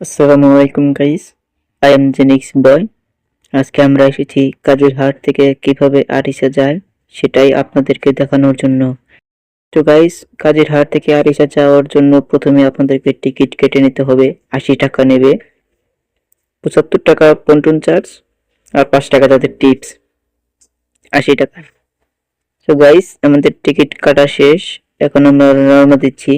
আসসালামু আলাইকুম guys I am Genix boy আজকে আমরা এসেছি কাজের হাট থেকে কীভাবে আরিসা যায় সেটাই আপনাদেরকে দেখানোর জন্য। তো গাইস কাজের হাট থেকে আরিসা যাওয়ার জন্য প্রথমে আপনাদেরকে টিকিট কেটে নিতে হবে। আশি টাকা নেবে। পঁচাত্তর টাকা পন্টন চার্জ আর পাঁচ টাকা তাদের টিপস আশি টাকা। তো গাইস আমাদের টিকিট কাটা শেষ। এখন আমরা রওনা দিচ্ছি।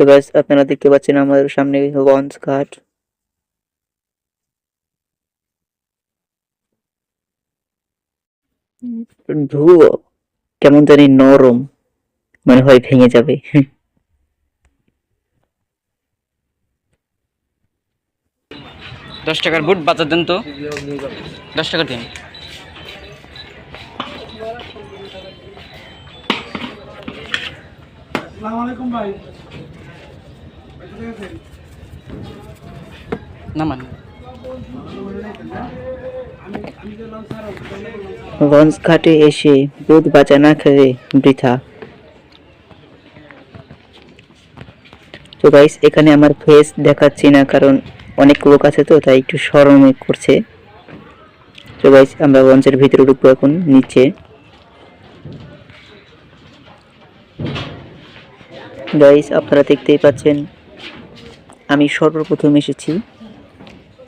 তো গাইস আপনারা দেখতে পাচ্ছেন আমাদের সামনে লঞ্চ ঘাট। ধুয়ো কেমন জানি নরম মনে হয় ভেঙে যাবে। দশ টাকার বুট বাজার দেন তো। দশ টাকা দিন। না মানে লঞ্চ ঘাটে এসে দুধ বাজা না খেলে বৃথা। তো গাইস এখানে আমার ফেস দেখাচ্ছি না, কারণ অনেক লোক আছে তো, তাই একটু শরমে করছে। তো গাইস আমরা লঞ্চের ভিতরে ঢুকবো এখন, নিচে। গাইস আপনারা দেখতেই পাচ্ছেন আমি সর্বপ্রথম এসেছি।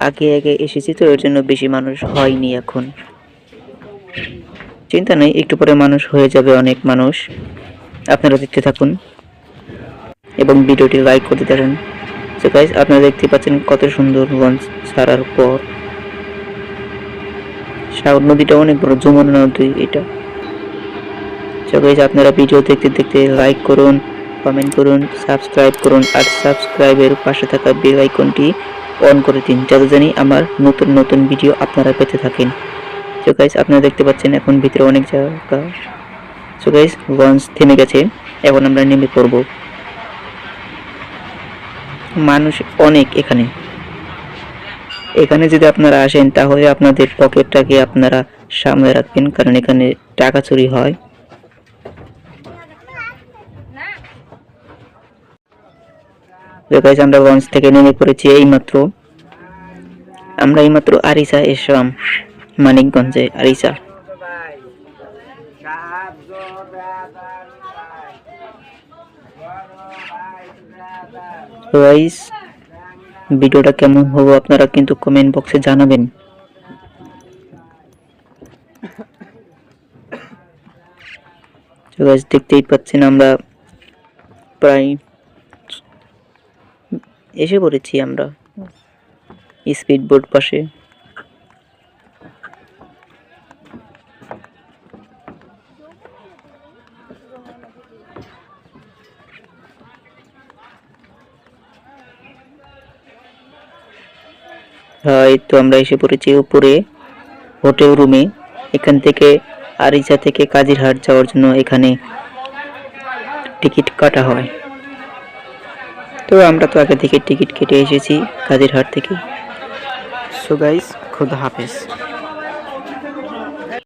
আগে আগে এসেছি তো, এর জন্য বেশি মানুষ হয়নি এখন। চিন্তা নেই, একটু পরে মানুষ হয়ে যাবে অনেক মানুষ। আপনারা দেখতে থাকুন। এবং ভিডিওটি লাইক করতে থাকুন। তো গাইজ আপনারা দেখতে পাচ্ছেন কত সুন্দর লঞ্চ ছাড়ার পর। সাগর নদীটা অনেক বড়, যমুনা নদী এটা। তো গাইস আপনারা ভিডিও দেখতে দেখতে লাইক করুন। কমেন্ট করুন সাবস্ক্রাইব করুন, আর সাবস্ক্রাইবের পাশে থাকা বেল আইকনটি অন করে দিন, যাতে জানি আমার নতুন নতুন ভিডিও আপনারা পেতে থাকেন। তো গাইস আপনারা দেখতে পাচ্ছেন এখন ভিতরে অনেক জায়গা। সো গাইস লঞ্চ থেমে গেছে, এখন আমরা নেমে পড়ব। মানুষ অনেক এখানে। এখানে যদি আপনারা আসেন, তাহলে আপনাদের পকেটটাকে আপনারা সামনে রাখবেন, কারণ এখানে টাকা চুরি হয়। তো গাইস আমরা লঞ্চ থেকে নেমে পড়েছি এইমাত্র। আমরা এইমাত্র আরিসা এসলাম মানিকগঞ্জে আরিসা গাইস ভিডিওটা কেমন হব আপনারা কিন্তু কমেন্ট বক্সে জানাবেন। তো গাইস দেখতেই পাচ্ছেন আমরা প্রায় এসে পড়েছি আমরা। স্পিড বোট পাশে। হয় তো আমরা এসে পড়েছি উপরে হোটেল রুমে। এখান থেকে আরিচা থেকে কাজিরহাট যাওয়ার জন্য এখানে টিকিট কাটা হয়। তো আমরা তো আগে থেকে টিকিট কেটে এসেছি কাজের কাজিরহাট থেকে। সো গাইস খোদা হাফেজ।